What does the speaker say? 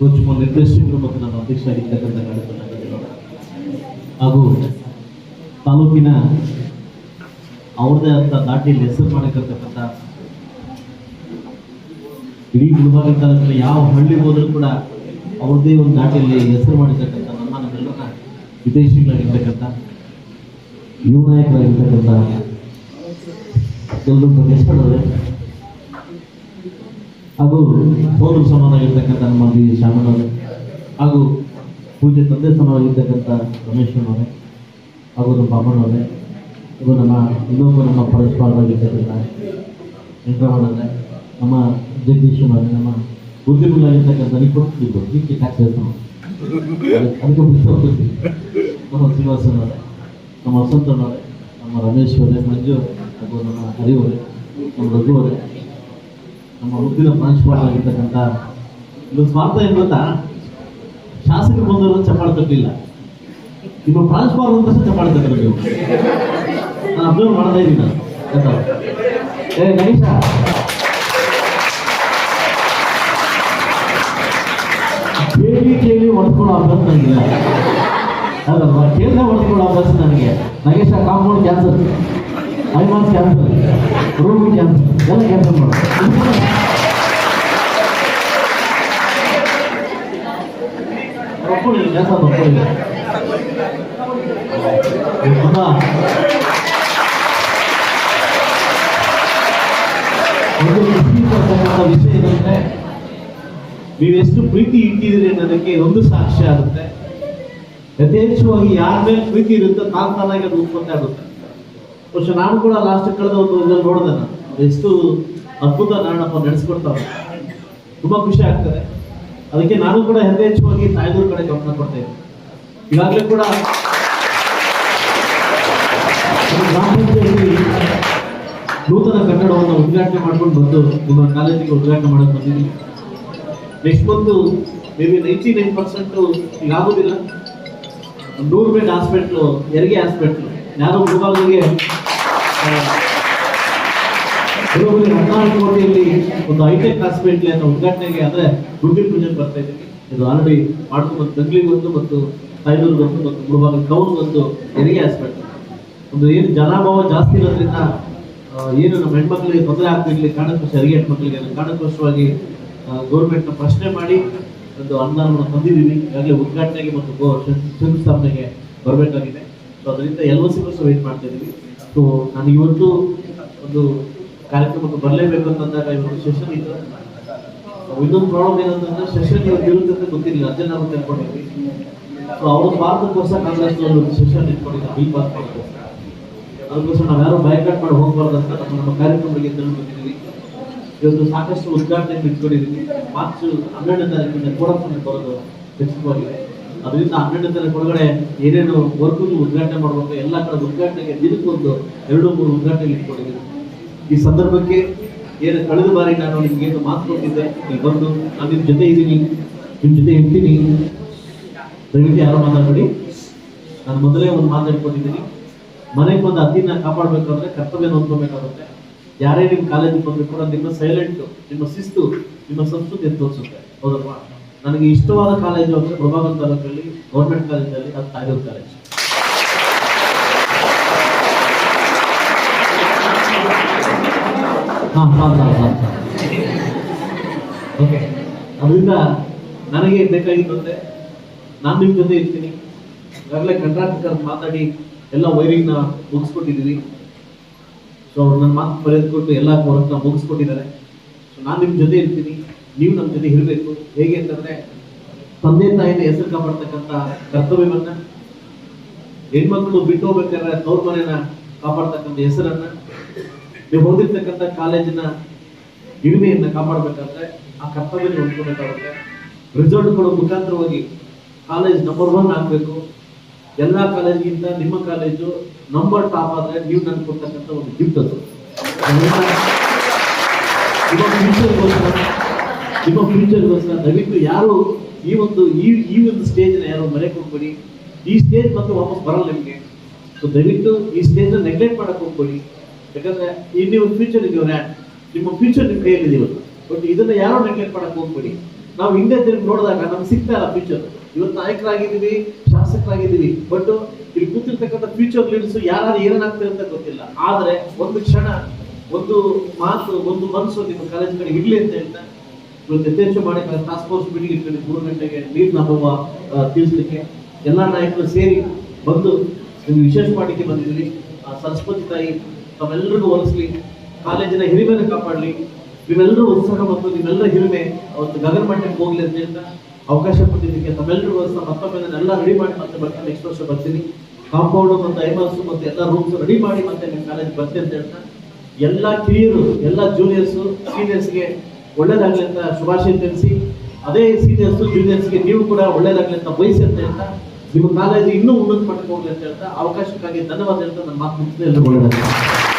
ಸೂಕ್ಷ್ಮ ನಿರ್ದೇಶಕರು ಮತ್ತು ನನ್ನ ಅಧ್ಯಕ್ಷ ಆಗಿರ್ತಕ್ಕಂಥ ಕಾರ್ಯಕ್ರಮ ಹಾಗೂ ತಾಲೂಕಿನ ಅವ್ರದೇ ಅಂತ ದಾಟಿಯಲ್ಲಿ ಹೆಸರು ಮಾಡಿರ್ತಕ್ಕಂಥ ಇಡೀ ಗುಲ್ಬರ್ಗ ತಾಲೂಕಿನ ಯಾವ ಹಳ್ಳಿ ಹೋದರೂ ಕೂಡ ಅವ್ರದ್ದೇ ಒಂದು ದಾಟಿಯಲ್ಲಿ ಹೆಸರು ಮಾಡಿರ್ತಕ್ಕಂಥ ನಮ್ಮ ನಮ್ಮೆಲ್ಲರ ವಿದೇಶಿಗಳಾಗಿರ್ತಕ್ಕಂಥ, ಯುವ ನಾಯಕರಾಗಿರ್ತಕ್ಕಂಥ, ಎಲ್ಲರೂ ಹಾಗೂ ಸೋದರ ಸಮಾನವಾಗಿರ್ತಕ್ಕಂಥ ನಮ್ಮ ಬಿ ಶ್ಯಾಮನವರೇ ಹಾಗೂ ಪೂಜೆ ತಂದೆ ಸಮಾನವಾಗಿರ್ತಕ್ಕಂಥ ರಮೇಶ್ವರವರೇ ಹಾಗೂ ನಮ್ಮ ಅಮ್ಮನವರೇ ಹಾಗೂ ನಮ್ಮ ಇನ್ನೊಬ್ಬ ನಮ್ಮ ಪರಸ್ಪರವಾಗಿರ್ತಕ್ಕಂಥ ವೆಂಕಟರಮಣರೇ ನಮ್ಮ ಜಗದೀಶ್ವರವರೇ ನಮ್ಮ ಉದ್ಯಮಿಗಳಾಗಿರ್ತಕ್ಕಂಥ ನಿಪುಣರು ಇದಕ್ಕೆ ಟ್ಯಾಕ್ಸ್ ಹೇಳ್ತಾನೆ ಅದಕ್ಕೆ ಮುಗಿಸ್ಕೊಳ್ತೀವಿ ನಮ್ಮ ಶ್ರೀನಿವಾಸನವರೇ, ನಮ್ಮ ವಸಂತನವರೇ ನಮ್ಮ ರಮೇಶ್ವರೇ ಮಂಜು ಹಾಗೂ ನಮ್ಮ ಹರಿವರೇ, ನಮ್ಮ ರಘುವರೇ ನಮ್ಮ ಮುದ್ದಿನ ಪ್ರಾಂಶುಪಾಲ ಆಗಿರ್ತಕ್ಕಂಥ ಇದು ಸ್ವಾರ್ಥ ಏನು ಗೊತ್ತಾ ಶಾಸಕರು ಬಂದವರು ಚಪ್ಪಾಳೆ ತಟ್ಟಿಲ್ಲ. ನಿಮ್ಮ ಪ್ರಾಂಶುಪಾಲ ಅಂತ ಚಪ್ಪಾಳೆ ತಟ್ಟರು ನೀವು ನಾನು ಅಬ್ಸರ್ವ್ ಮಾಡ್ತಾ ಇದ್ದೀನಿ ನಾನು? ಏ, ಗಣೇಶ. ಕೇಳಿ ಕೇಳಿ ಹೊಡ್ಕೊಳ್ಳೋ ಅಭ್ಯಾಸ ನನಗಿಲ್ಲ. ಅದಲ್ವಾ ಕೇಳಿದ್ರೆ ಹೊಡ್ಕೊಳ್ಳೋ ಅಭ್ಯಾಸ ನನಗೆ. ನಗೇಶ ಕಾಂಪೌಂಡ್ ಕ್ಯಾನ್ಸರ್ ಐಮಾನ್ ಕ್ಯಾನ್ಸರ್ ರೂಮ್ ಕ್ಯಾನ್ಸರ್ ಎಲ್ಲ ಮಾಡೋದು ಒಪ್ಕೊಳ್ಳಿ ಕೆಲಸ ಏನಂದ್ರೆ ನೀವೆಷ್ಟು ಪ್ರೀತಿ ಇಟ್ಟಿದ್ದೀರಿ ಅನ್ನೋದಕ್ಕೆ ಒಂದು ಸಾಕ್ಷಿ ಆಗುತ್ತೆ. ಯಥೇಚ್ಛವಾಗಿ ಯಾರ ಮೇಲೆ ಪ್ರೀತಿ ಇರುತ್ತೋ ತಾನು ತಾನಾಗಿ ಅದು ಉತ್ಪತ್ತಿ ಆಗುತ್ತೆ. ಬಹುಶಃ ನಾನು ಕೂಡ ಲಾಸ್ಟ್ ಕಳೆದ ಒಂದು ಇದ್ರಲ್ಲಿ ನೋಡಿದೆ ನಾನು ಎಷ್ಟು ಅದ್ಭುತ ನಾಡಪ್ಪ ನಡೆಸ್ಕೊಡ್ತಾವೆ ತುಂಬಾ ಖುಷಿ ಆಗ್ತದೆ. ಅದಕ್ಕೆ ನಾನು ಕೂಡ ಯಥೇಚ್ಛವಾಗಿ ತಾಯ್ದೂರ್ ಕಡೆ ಗಮನ ಕೊಡ್ತಾ ಇದ್ದೀನಿ. ಈಗಾಗಲೇ ಕೂಡ ನೂತನ ಕಟ್ಟಡವನ್ನು ಉದ್ಘಾಟನೆ ಮಾಡ್ಕೊಂಡು ಬಂದು ನಿಮ್ಮ ಕಾಲೇಜಿಗೆ ಉದ್ಘಾಟನೆ ಮಾಡೋಕೆ ಬಂದಿದ್ದೀನಿ. ನೆಕ್ಸ್ಟ್ ಬಂದು maybe ninety nine percent ಈಗ ಆಗೋದಿಲ್ಲ ನೂರು ಬೆಡ್ ಹಾಸ್ಪಿಟ್ಲು ಹೆರಿಗೆ ಹಾಸ್ಪಿಟ್ಲು ಯಾರೋ ಗುರುಗಳಿಗೆ ಗುರುಗಳಿಗೆ ಹದಿನಾಲ್ಕು ಕೋಟಿಯಲ್ಲಿ ಒಂದು ಹೈಟೆಕ್ ಹಾಸ್ಪಿಟ್ಲ್ ಅನ್ನೋ ಉದ್ಘಾಟನೆಗೆ ಅಂದ್ರೆ ದುಡ್ಡಿನ ಪೂಜೆ ಬರ್ತಾ ಇದ್ದೀನಿ. ಇದು ಆಲ್ರೆಡಿ ಮಾಡ್ಕೊಂಡು ಬಂದು ಬೆಂಗಳೂರಿಗೆ ಒಂದು ಮತ್ತು ತಾಯ್ದೂರಿಗೆ ಒಂದು ಮತ್ತು ಮುಳುಬಾಗ ಕೌನ್ ಬಂದು ಹೆರಿಗೆ ಹಾಸ್ಪಿಟ್ಲ್. ಒಂದು ಏನು ಜನಾಭಾವ ಜಾಸ್ತಿ ಇರೋದ್ರಿಂದ ಏನು ನಮ್ಮ ಹೆಣ್ಮಕ್ಳಿಗೆ ತೊಂದರೆ ಆಗ್ತಿರ್ಲಿ ಕಾರಣಕೋಶ ಹೆರಿಗೆ ಹೆಣ್ಮಕ್ಳಿಗೆ ಕಾರಣಕೋಶವಾಗಿ ಗೌರ್ಮೆಂಟ್ನ ಪ್ರಶ್ನೆ ಮಾಡಿ ಒಂದು ಅನುದಾನವನ್ನು ತಂದಿದ್ದೀವಿ. ಈಗಾಗಲೇ ಉದ್ಘಾಟನೆಗೆ ಮತ್ತು ಶಂಕುಸ್ಥಾಪನೆಗೆ ಬರಬೇಕಾಗಿದೆ. ಅದರಿಂದ L O C bus wait ಮಾಡ್ತಾ ಇದ್ದೀವಿ ಸೊ ನಾನು ಇವತ್ತು ಒಂದು ಕಾರ್ಯಕ್ರಮಕ್ಕೆ ಬರಲೇಬೇಕು ಅಂತಂದಾಗ ಇವತ್ತು ಸೆಷನ್ ಇತ್ತು. ಇನ್ನೊಂದು ಪ್ರಾಬ್ಲಮ್ ಏನಂತಂದ್ರೆ ಸೆಷನ್ ಇವತ್ತು ಇರುತ್ತೆ ಅಂತ ಗೊತ್ತಿರಲಿಲ್ಲ. ಅದೇ ನಾವು ತಿಳ್ಕೊಂಡಿದ್ವಿ ಸೊ ಅವ್ರ ಭಾರತಕ್ಕೋಸ್ಕರ ಕಾಂಗ್ರೆಸ್ ಒಂದು ಸೆಷನ್ ಇಟ್ಕೊಂಡಿದ್ದೆ ಬಿಲ್ ಪಾಸ್ ಮಾಡಿದ್ರು ಅದಕ್ಕೋಸ್ಕರ ನಾವು ಯಾರು ಬೈಕಾಟ್ ಮಾಡಿ ಹೋಗ್ಬಾರ್ದಂತ ನಮ್ಮ ನಮ್ಮ ಕಾರ್ಯಕ್ರಮಗಳಿಗೆ ತಿಳ್ಕೊಂಡಿದ್ದೀವಿ ಇವತ್ತು ಸಾಕಷ್ಟು ಉದ್ಘಾಟನೆ ಇಟ್ಕೊಂಡಿದ್ದೀವಿ. ಮಾರ್ಚ್ ಹನ್ನೆರಡನೇ ತಾರೀಕಿಂದ ಕೂಡ ಬರೋದು ಖಚಿತವಾಗಿದೆ. ಅದರಿಂದ ಹನ್ನೆರಡನೇ ತಾರೀಕು ಒಳಗಡೆ ಏನೇನು ವರ್ಕ್ ಉದ್ಘಾಟನೆ ಮಾಡಬೇಕು ಎಲ್ಲ ಕಡೆ ಉದ್ಘಾಟನೆಗೆ ದಿನಕ್ಕೊಂದು ಎರಡು ಮೂರು ಉದ್ಘಾಟನೆ ಇಟ್ಕೊಂಡಿದ್ದೀನಿ. ಈ ಸಂದರ್ಭಕ್ಕೆ ಏನು ಕಳೆದ ಬಾರಿ ನಾನು ನಿಮ್ಗೆ ಏನು ಮಾತು ಕೊಟ್ಟಿದ್ದೆ ಈಗ ಬಂದು ನಾನು ನಿಮ್ಮ ಜೊತೆ ಇದ್ದೀನಿ ನಿಮ್ಮ ಜೊತೆ ಇರ್ತೀನಿ. ದಯವಿಟ್ಟು ಯಾರೋ ಮಾತಾಡಬೇಡಿ. ನಾನು ಮೊದಲೇ ಒಂದು ಮಾತಾಡ್ಕೊಂಡಿದ್ದೀನಿ ಮನೆಗೆ ಬಂದು ಅತಿನ ಕಾಪಾಡಬೇಕಾದ್ರೆ ಕರ್ತವ್ಯ ನೋಡ್ಕೋಬೇಕಾಗುತ್ತೆ. ಯಾರೇ ನಿಮ್ಮ ಕಾಲೇಜಿಗೆ ಬಂದರೂ ಕೂಡ ನಿಮ್ಮ ಸೈಲೆಂಟ್ ನಿಮ್ಮ ಶಿಸ್ತು, ನಿಮ್ಮ ಸಂಸ್ಕೃತಿ ತೋರಿಸುತ್ತೆ. ಹೌದಲ್ವಾ? ನನಗೆ ಇಷ್ಟವಾದ ಕಾಲೇಜು ಅಂದ್ರೆ ಪ್ರಭಾಕರ್ ತಾಲೂಕಲ್ಲಿ ಗೌರ್ಮೆಂಟ್ ಕಾಲೇಜಲ್ಲಿ ಅದು ತಾಯ್ದೂರ್ ಕಾಲೇಜ್ ಓಕೆ ಅದರಿಂದ ನನಗೆ ಬೇಕಾಗಿತ್ತು ಅಂದ್ರೆ ನಾನು ನಿಮ್ಮ ಜೊತೆ ಇರ್ತೀನಿ. ಈಗಾಗಲೇ ಕಂಟ್ರಾಕ್ಟರ್ ಮಾತಾಡಿ ಎಲ್ಲ ವೈರಿಂಗ್ನ ಮುಗಿಸ್ಕೊಟ್ಟಿದ್ದೀವಿ ಸೊ ಅವ್ರು ನನ್ನ ಮಾತು ಬರೆದುಕೊಟ್ಟು ಎಲ್ಲ ವರ್ಕ್ನ ಮುಗಿಸ್ಕೊಟ್ಟಿದ್ದಾರೆ. ಸೊ ನಾನು ನಿಮ್ಮ ಜೊತೆ ಇರ್ತೀನಿ. ನೀವು ನಮ್ಮ ಜೊತೆ ಇರಬೇಕು. ಹೇಗೆ ಅಂತಂದ್ರೆ, ತಂದೆ ತಾಯಿನ ಹೆಸರು ಕಾಪಾಡ್ತಕ್ಕಂಥ ಕರ್ತವ್ಯವನ್ನ ಹೆಣ್ಮಕ್ಳು ಬಿಟ್ಟು ಹೋಗ್ಬೇಕಾದ್ರೆ ತವ್ರ ಮನೆಯನ್ನ ಕಾಪಾಡ್ತಕ್ಕಂಥ ಹೆಸರನ್ನ, ನೀವು ಹೊಂದಿರ್ತಕ್ಕಂಥ ಕಾಲೇಜಿನ ಹಿರಿಮೆಯನ್ನ ಕಾಪಾಡಬೇಕಾದ್ರೆ ಆ ಕರ್ತವ್ಯ ಹೊಂದ್ಕೋಬೇಕಾಗುತ್ತೆ ರಿಸಲ್ಟ್ ಕೊಡೋ ಮುಖಾಂತರವಾಗಿ ಕಾಲೇಜ್ ನಂಬರ್ ಒನ್ ಆಗಬೇಕು. ಎಲ್ಲ ಕಾಲೇಜ್ಗಿಂತ ನಿಮ್ಮ ಕಾಲೇಜು ನಂಬರ್ ಟಾಪ್ ಆದ್ರೆ ನೀವು ನನ್ಗೆ ಕೊಡ್ತಕ್ಕಂಥ ಒಂದು ಗಿಫ್ಟ್ ಅದು. ಅದರಿಂದ ನಿಮ್ಮ ಫ್ಯೂಚರ್ಗೋಸ್ಕರ ದಯವಿಟ್ಟು ಯಾರು ಈ ಒಂದು ಈ ಈ ಒಂದು ಸ್ಟೇಜ್ನ ಯಾರು ಮರೆಯಕ್ಕೆ ಹೋಗ್ಬೇಡಿ ಈ ಸ್ಟೇಜ್ ಮತ್ತೆ ವಾಪಸ್ ಬರಲ್ಲ ನಿಮಗೆ. ಸೊ ದಯವಿಟ್ಟು ಈ ಸ್ಟೇಜ್ನ ನೆಗ್ಲೆಕ್ಟ್ ಮಾಡಕ್ಕೆ ಹೋಗ್ಬೇಡಿ ಯಾಕಂದ್ರೆ ಈ ನೀವು ಫ್ಯೂಚರ್ ಇದೆಯವ್ರೆ ನಿಮ್ಮ ಫ್ಯೂಚರ್ ನಿಮ್ಮ ಕೈಯಲ್ಲಿ ಇವತ್ತು ಬಟ್ ಇದನ್ನ ಯಾರು ನೆಗ್ಲೆಕ್ಟ್ ಮಾಡಕ್ಕೆ ಹೋಗ್ಬೇಡಿ ನಾವು ಹಿಂದೆ ತಿರುಗಿ ನೋಡಿದಾಗ ನಮ್ಗೆ ಸಿಗ್ತಾ ಇಲ್ಲ ಫ್ಯೂಚರ್ ಇವತ್ತು ನಾಯಕರಾಗಿದ್ದೀವಿ, ಶಾಸಕರಾಗಿದ್ದೀವಿ. ಬಟ್ ಇಲ್ಲಿ ಕೂತಿರ್ತಕ್ಕಂಥ ಫ್ಯೂಚರ್ ಲೀಡರ್ಸ್ ಯಾರು ಏನೇನಾಗ್ತಾರೆ ಅಂತ ಗೊತ್ತಿಲ್ಲ. ಆದ್ರೆ ಒಂದು ಕ್ಷಣ, ಒಂದು ಮಾತು, ಒಂದು ಮನಸ್ಸು ನಿಮ್ಮ ಕಾಲೇಜ್ ಕಡೆ ಇರಲಿ ಅಂತ ಹೇಳ್ತಾ ಇವತ್ತು ಯಥೇಚ್ಛ ಮಾಡಿ ಟಾಸ್ಕ್ ಫೋರ್ಸ್ ಮೀಟಿಂಗ್ ಇಟ್ಕೊಂಡು ಮೂರು ಗಂಟೆಗೆ ನೀರು ನಮ್ಮ ತಿಳಿಸ್ಲಿಕ್ಕೆ ಎಲ್ಲ ನಾಯಕರು ಸೇರಿ ಬಂದು ನಿಮ್ಗೆ ವಿಶೇಷ ಮಾಡಲಿಕ್ಕೆ ಬಂದಿದ್ದೀನಿ ಆ, ಸರಸ್ವತಿ ತಾಯಿ ತಾವೆಲ್ಲರಿಗೂ ಒಲಿಸ್ಲಿ. ಕಾಲೇಜಿನ ಹಿರಿಮೆನ ಕಾಪಾಡಲಿ. ನೀವೆಲ್ಲರೂ ಉತ್ಸಾಹ ಮತ್ತು ನಿಮ್ಮೆಲ್ಲರ ಹಿರಿಮೆ ಅವತ್ತು ಗಗನ ಮಟ್ಟಕ್ಕೆ ಹೋಗ್ಲಿ ಅಂತ ಹೇಳ್ತಾ ಅವಕಾಶ ಕೊಟ್ಟಿದ್ದಕ್ಕೆ ತಮ್ಮೆಲ್ಲರಿಗೂ ಸಹ ಮತ್ತೊಮ್ಮೆ ಎಲ್ಲ ರೆಡಿ ಮಾಡಿ ಮತ್ತೆ ಬರ್ತಾ ನೆಕ್ಸ್ಟ್ ವರ್ಷ ಬರ್ತೀನಿ. ಕಾಂಪೌಂಡ್ ಮತ್ತು ಐಬಾಸ್ ಮತ್ತು ಎಲ್ಲ ರೂಮ್ಸ್ ರೆಡಿ ಮಾಡಿ ಮತ್ತೆ ನಿಮ್ಮ ಕಾಲೇಜ್ ಬರ್ತೀನಿ ಅಂತ ಹೇಳ್ತಾ, ಎಲ್ಲ ಕಿರಿಯರು, ಎಲ್ಲ ಜೂನಿಯರ್ಸು ಸೀನಿಯರ್ಸ್ಗೆ ಒಳ್ಳೇದಾಗ್ಲಿ ಅಂತ ಶುಭಾಶಯ ತಿಳಿಸಿ, ಅದೇ ಸೀನಿಯರ್ಸ್ ಜೂನಿಯರ್ಸ್ಗೆ ನೀವು ಕೂಡ ಒಳ್ಳೇದಾಗಲಿ ಅಂತ ಬಯಸಿ ಅಂತ ಹೇಳ್ತಾ, ನಿಮ್ಮ ಕಾಲೇಜ್ ಇನ್ನೂ ಉನ್ನತ ಮಟ್ಟಕ್ಕೆ ಹೋಗ್ಲಿ ಅಂತ ಹೇಳ್ತಾ, ಅವಕಾಶಕ್ಕಾಗಿ ಧನ್ಯವಾದ ಹೇಳ್ತಾ ನನ್ನ ಮಾತು ಮುಗಿಸಿದೆ ಎಲ್ಲರೂ ಒಳ್ಳೇದಾಗ್ಲಿ